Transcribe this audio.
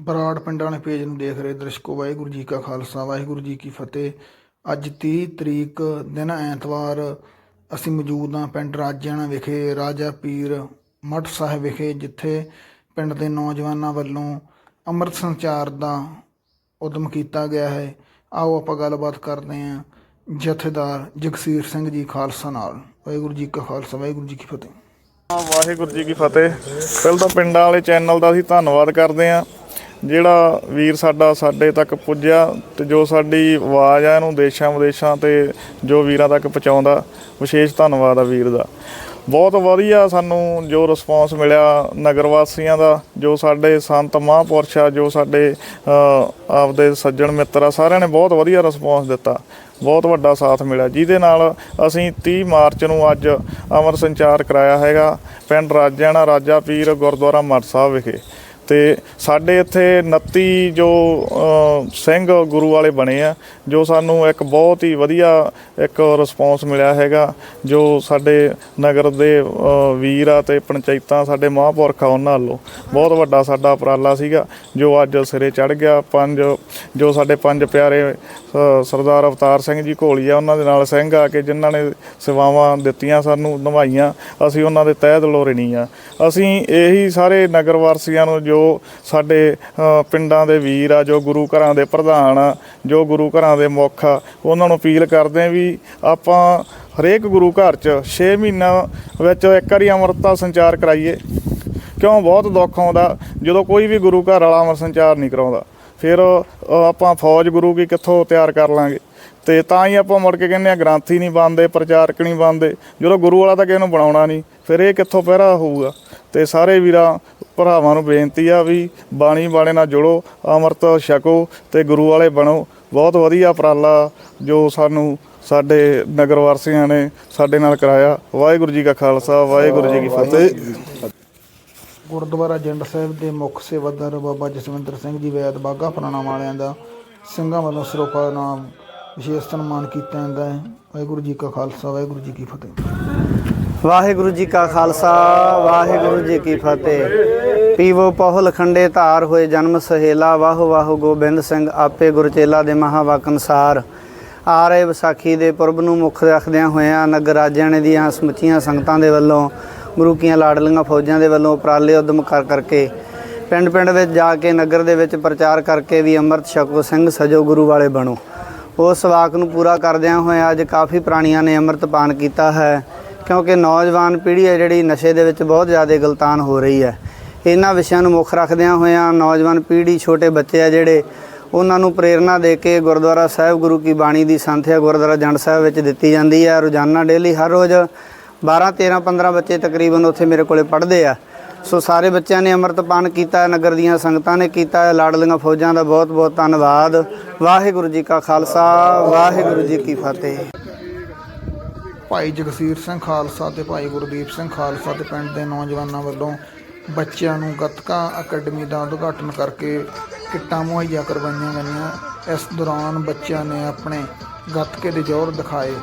ਬਰਾੜ ਪਿੰਡ ਵਾਲੇ ਪੇਜ ਨੂੰ ਦੇਖ ਰਹੇ ਦਰਸ਼ਕੋ, ਵਾਹਿਗੁਰੂ ਜੀ ਕਾ ਖਾਲਸਾ, ਵਾਹਿਗੁਰੂ ਜੀ ਕੀ ਫਤਿਹ। ਅੱਜ 30 ਤਰੀਕ ਦਿਨ ਐਤਵਾਰ, ਅਸੀਂ ਮੌਜੂਦ ਹਾਂ ਪਿੰਡ ਰਾਜਿਆਣਾ ਵਿਖੇ, ਰਾਜਾ ਪੀਰ ਮੱਠ ਸਾਹਿਬ ਵਿਖੇ, ਜਿੱਥੇ ਪਿੰਡ ਦੇ ਨੌਜਵਾਨਾਂ ਵੱਲੋਂ ਅੰਮ੍ਰਿਤ ਸੰਚਾਰ ਦਾ ਉਦਮ ਕੀਤਾ ਗਿਆ ਹੈ। ਆਓ ਆਪਾਂ ਗੱਲਬਾਤ ਕਰਦੇ ਹਾਂ ਜਥੇਦਾਰ ਜਗਸੀਰ ਸਿੰਘ ਜੀ ਖਾਲਸਾ ਨਾਲ। ਵਾਹਿਗੁਰੂ ਜੀ ਕਾ ਖਾਲਸਾ, ਵਾਹਿਗੁਰੂ ਜੀ ਕੀ ਫਤਿਹ। ਵਾਹਿਗੁਰੂ ਜੀ ਕੀ ਫਤਿਹ। ਪਹਿਲਾਂ ਤਾਂ ਪਿੰਡਾਂ ਵਾਲੇ ਚੈਨਲ ਦਾ ਅਸੀਂ ਧੰਨਵਾਦ ਕਰਦੇ ਹਾਂ। ਜਿਹੜਾ ਵੀਰ ਸਾਡਾ ਸਾਡੇ ਤੱਕ ਪੁੱਜਿਆ ਤੇ ਜੋ ਸਾਡੀ ਆਵਾਜ਼ ਆ ਇਹਨੂੰ ਦੇਸ਼ਾਂ ਵਿਦੇਸ਼ਾਂ ਤੇ ਜੋ ਵੀਰਾਂ ਤੱਕ ਪਹੁੰਚਾਉਂਦਾ, ਵਿਸ਼ੇਸ਼ ਧੰਨਵਾਦ ਆ ਵੀਰ ਦਾ। ਬਹੁਤ ਵਧੀਆ ਸਾਨੂੰ ਜੋ ਰਿਸਪੌਂਸ ਮਿਲਿਆ ਨਗਰ ਵਾਸੀਆਂ ਦਾ, ਜੋ ਸਾਡੇ ਸੰਤ ਮਹਾਂਪੁਰਸ਼ ਆ, ਜੋ ਸਾਡੇ ਆਪਦੇ ਸੱਜਣ ਮਿੱਤਰ ਆ, ਸਾਰਿਆਂ ਨੇ ਬਹੁਤ ਵਧੀਆ ਰਿਸਪੌਂਸ ਦਿੱਤਾ। ਬਹੁਤ ਵੱਡਾ ਸਾਥ ਮਿਲਿਆ, ਜਿਹਦੇ ਨਾਲ ਅਸੀਂ 30 ਮਾਰਚ ਨੂੰ ਅੱਜ ਅਮਰ ਸੰਚਾਰ ਕਰਾਇਆ ਹੈਗਾ, ਪਿੰਡ ਰਾਜਿਆਣਾ, ਰਾਜਾ ਪੀਰ ਗੁਰਦੁਆਰਾ ਮੱਠ ਸਾਹਿਬ ਵਿਖੇ। ਤੇ ਸਾਡੇ ਇੱਥੇ 29 ਜੋ ਸਿੰਘ ਗੁਰੂ ਵਾਲੇ ਬਣੇ ਆ, ਜੋ ਸਾਨੂੰ ਇੱਕ ਬਹੁਤ ਹੀ ਵਧੀਆ ਇੱਕ ਰਿਸਪੌਂਸ ਮਿਲਿਆ ਹੈਗਾ, ਜੋ ਸਾਡੇ ਨਗਰ ਦੇ ਵੀਰ ਆ ਤੇ ਪੰਚਾਇਤਾਂ, ਸਾਡੇ ਮਹਾਂਪੁਰਖ ਆ ਉਹਨਾਂ ਵੱਲੋਂ। ਬਹੁਤ ਵੱਡਾ ਸਾਡਾ ਉਪਰਾਲਾ ਸੀਗਾ, ਜੋ ਅੱਜ ਸਿਰੇ ਚੜ ਗਿਆ। ਪੰਜ, ਜੋ ਸਾਡੇ ਪੰਜ ਪਿਆਰੇ ਸਰਦਾਰ ਅਵਤਾਰ ਸਿੰਘ ਜੀ ਘੋਲੀਆ ਉਹਨਾਂ ਦੇ ਨਾਲ ਸਿੰਘ ਆ ਕੇ ਜਿਨ੍ਹਾਂ ਨੇ ਸੇਵਾਵਾਂ ਦਿੱਤੀਆਂ ਸਾਨੂੰ, ਨਿਭਾਈਆਂ, ਅਸੀਂ ਉਹਨਾਂ ਦੇ ਤਹਿ ਦਿਲੋਂ ਰਿਣੀ ਆ। ਅਸੀਂ ਇਹੀ ਸਾਰੇ ਨਗਰ ਵਾਸੀਆਂ ਨੂੰ ਜੋ ਸਾਡੇ ਪਿੰਡਾਂ ਦੇ ਵੀਰ ਆ, ਜੋ ਗੁਰੂ ਘਰਾਂ ਦੇ ਪ੍ਰਧਾਨ ਆ, ਜੋ ਗੁਰੂ ਘਰਾਂ ਦੇ ਮੁੱਖ ਆ, ਉਹਨਾਂ ਨੂੰ ਅਪੀਲ ਕਰਦੇ ਵੀ ਆਪਾਂ ਹਰੇਕ ਗੁਰੂ ਘਰ 'ਚ 6 ਮਹੀਨਿਆਂ ਵਿੱਚ ਇੱਕ ਵਾਰੀ ਅੰਮ੍ਰਿਤਤਾ ਸੰਚਾਰ ਕਰਾਈਏ। ਕਿਉਂ? ਬਹੁਤ ਦੁੱਖ ਆਉਂਦਾ। ਜਦੋਂ ਕੋਈ ਵੀ ਗੁਰੂ ਘਰ ਵਾਲਾ ਅੰਮ੍ਰਿਤ ਸੰਚਾਰ ਨਹੀਂ ਕਰਾਉਂਦਾ, ਫਿਰ ਆਪਾਂ ਫੌਜ ਗੁਰੂ ਕੀ ਕਿੱਥੋਂ ਤਿਆਰ ਕਰ ਲਾਂਗੇ? ਤੇ ਤਾਂ ਹੀ ਆਪਾਂ ਮੁੜ ਕੇ ਕਹਿੰਦੇ ਆ ਗ੍ਰੰਥੀ ਨਹੀਂ ਬਣਦੇ, ਪ੍ਰਚਾਰਕ ਨਹੀਂ ਬਣਦੇ। ਜਦੋਂ ਗੁਰੂ ਵਾਲਾ ਤਾਂ ਕਿਸੇ ਨੂੰ ਬਣਾਉਣਾ ਨਹੀਂ, ਫਿਰ ਇਹ ਕਿੱਥੋਂ ਪਹਿਰਾ ਹੋਊਗਾ? ਤੇ ਸਾਰੇ ਵੀਰਾਂ ਭਰਾਵਾਂ ਨੂੰ ਬੇਨਤੀ ਆ ਵੀ ਬਾਣੀ ਵਾਲੇ ਨਾਲ ਜੁੜੋ ਅੰਮ੍ਰਿਤ ਛਕੋ ਤੇ ਗੁਰੂ ਵਾਲੇ ਬਣੋ। ਬਹੁਤ ਵਧੀਆ ਉਪਰਾਲਾ ਜੋ ਸਾਨੂੰ ਸਾਡੇ ਨਗਰ ਵਾਸੀਆਂ ਨੇ ਸਾਡੇ ਨਾਲ ਕਰਾਇਆ। ਵਾਹਿਗੁਰੂ ਜੀ ਕਾ ਖਾਲਸਾ ਵਾਹਿਗੁਰੂ ਜੀ ਕੀ ਫਤਿਹ। ਗੁਰਦੁਆਰਾ ਜੰਡ ਸਾਹਿਬ ਦੇ ਮੁੱਖ ਸੇਵਾਦਾਰ ਬਾਬਾ ਜਸਵਿੰਦਰ ਸਿੰਘ ਜੀ ਵੈਦ ਬਾਗਾ ਪੁਰਾਣਾ ਵਾਲਿਆਂ ਦਾ ਸਿੰਘਾਂ ਵੱਲੋਂ ਸਰੋਪਾ ਨਾਮ ਵਿਸ਼ੇਸ਼ ਸਨਮਾਨ ਕੀਤਾ ਜਾਂਦਾ ਹੈ। ਵਾਹਿਗੁਰੂ ਜੀ ਕਾ ਖਾਲਸਾ ਵਾਹਿਗੁਰੂ ਜੀ ਕੀ ਫਤਿਹ। ਵਾਹਿਗੁਰੂ ਜੀ ਕਾ ਖਾਲਸਾ ਵਾਹਿਗੁਰੂ ਜੀ ਕੀ ਫਤਿਹ। ਪੀਵੋ ਪਹੁ ਲਖੰਡੇ ਧਾਰ ਹੋਏ ਜਨਮ ਸਹੇਲਾ, ਵਾਹ ਵਾਹ ਗੋਬਿੰਦ ਸਿੰਘ, ਆਪੇ ਗੁਰਚੇਲਾ ਦੇ ਮਹਾਵਾਕ ਅਨੁਸਾਰ ਆ ਰਹੇ ਵਿਸਾਖੀ ਦੇ ਪੁਰਬ ਨੂੰ ਮੁੱਖ ਰੱਖਦਿਆਂ ਹੋਇਆਂ ਨਗਰ ਰਾਜਿਆਂ ਦੀਆਂ ਸਮੁੱਚੀਆਂ ਸੰਗਤਾਂ ਦੇ ਵੱਲੋਂ ਗੁਰੂ ਕੀਆਂ ਲਾਡਲੀਆਂ ਫੌਜਾਂ ਦੇ ਵੱਲੋਂ ਉਪਰਾਲੇ ਉਦਮ ਕਰ ਕਰਕੇ ਪਿੰਡ ਪਿੰਡ ਵਿੱਚ ਜਾ ਕੇ ਨਗਰ ਦੇ ਵਿੱਚ ਪ੍ਰਚਾਰ ਕਰਕੇ ਵੀ ਅੰਮ੍ਰਿਤ ਛਕੋ, ਸਿੰਘ ਸਜੋ, ਗੁਰੂ ਵਾਲੇ ਬਣੋ। ਉਸ ਵਾਕ ਨੂੰ ਪੂਰਾ ਕਰਦਿਆਂ ਹੋਇਆਂ ਅੱਜ ਕਾਫੀ ਪ੍ਰਾਣੀਆਂ ਨੇ ਅੰਮ੍ਰਿਤ ਪਾਨ ਕੀਤਾ ਹੈ, ਕਿਉਂਕਿ ਨੌਜਵਾਨ ਪੀੜ੍ਹੀ ਹੈ ਜਿਹੜੀ ਨਸ਼ੇ ਦੇ ਵਿੱਚ ਬਹੁਤ ਜ਼ਿਆਦਾ ਗਲਤਾਨ ਹੋ ਰਹੀ ਹੈ। ਇਹਨਾਂ ਵਿਸ਼ਿਆਂ ਨੂੰ ਮੁੱਖ ਰੱਖਦਿਆਂ ਹੋਇਆਂ ਨੌਜਵਾਨ ਪੀੜ੍ਹੀ, ਛੋਟੇ ਬੱਚੇ ਆ ਜਿਹੜੇ, ਉਹਨਾਂ ਨੂੰ ਪ੍ਰੇਰਣਾ ਦੇ ਕੇ ਗੁਰਦੁਆਰਾ ਸਾਹਿਬ ਗੁਰੂ ਕੀ ਬਾਣੀ ਦੀ ਸੰਥਿਆ ਗੁਰਦੁਆਰਾ ਜੰਡ ਸਾਹਿਬ ਵਿੱਚ ਦਿੱਤੀ ਜਾਂਦੀ ਹੈ ਰੋਜ਼ਾਨਾ ਡੇਲੀ ਹਰ ਰੋਜ਼ 12 13 15 ਬੱਚੇ ਤਕਰੀਬਨ ਉੱਥੇ ਮੇਰੇ ਕੋਲੇ ਪੜ੍ਹਦੇ ਆ। ਸੋ ਸਾਰੇ ਬੱਚਿਆਂ ਨੇ ਅੰਮ੍ਰਿਤਪਾਨ ਕੀਤਾ, ਨਗਰ ਦੀਆਂ ਸੰਗਤਾਂ ਨੇ ਕੀਤਾ ਹੈ ਲਾਡਲੀਆਂ ਫੌਜਾਂ ਦਾ ਬਹੁਤ ਬਹੁਤ ਧੰਨਵਾਦ। ਵਾਹਿਗੁਰੂ ਜੀ ਕਾ ਖਾਲਸਾ, ਵਾਹਿਗੁਰੂ ਜੀ ਕੀ ਫਤਿਹ। ਭਾਈ ਜਗਸੀਰ ਸਿੰਘ ਖਾਲਸਾ ਤੇ ਭਾਈ ਗੁਰਦੀਪ ਸਿੰਘ ਖਾਲਸਾ ਤੇ ਪਿੰਡ ਦੇ ਨੌਜਵਾਨਾਂ ਵੱਲੋਂ ਬੱਚਿਆਂ ਨੂੰ ਗੱਤਕਾ ਅਕੈਡਮੀ ਦਾ ਉਦਘਾਟਨ ਕਰਕੇ ਕਿੱਟਾਂ ਮੁਹੱਈਆ ਕਰਵਾਈਆਂ ਗਈਆਂ। ਇਸ ਦੌਰਾਨ ਬੱਚਿਆਂ ਨੇ ਆਪਣੇ ਗੱਤਕੇ ਦੇ ਜੋਰ ਦਿਖਾਏ।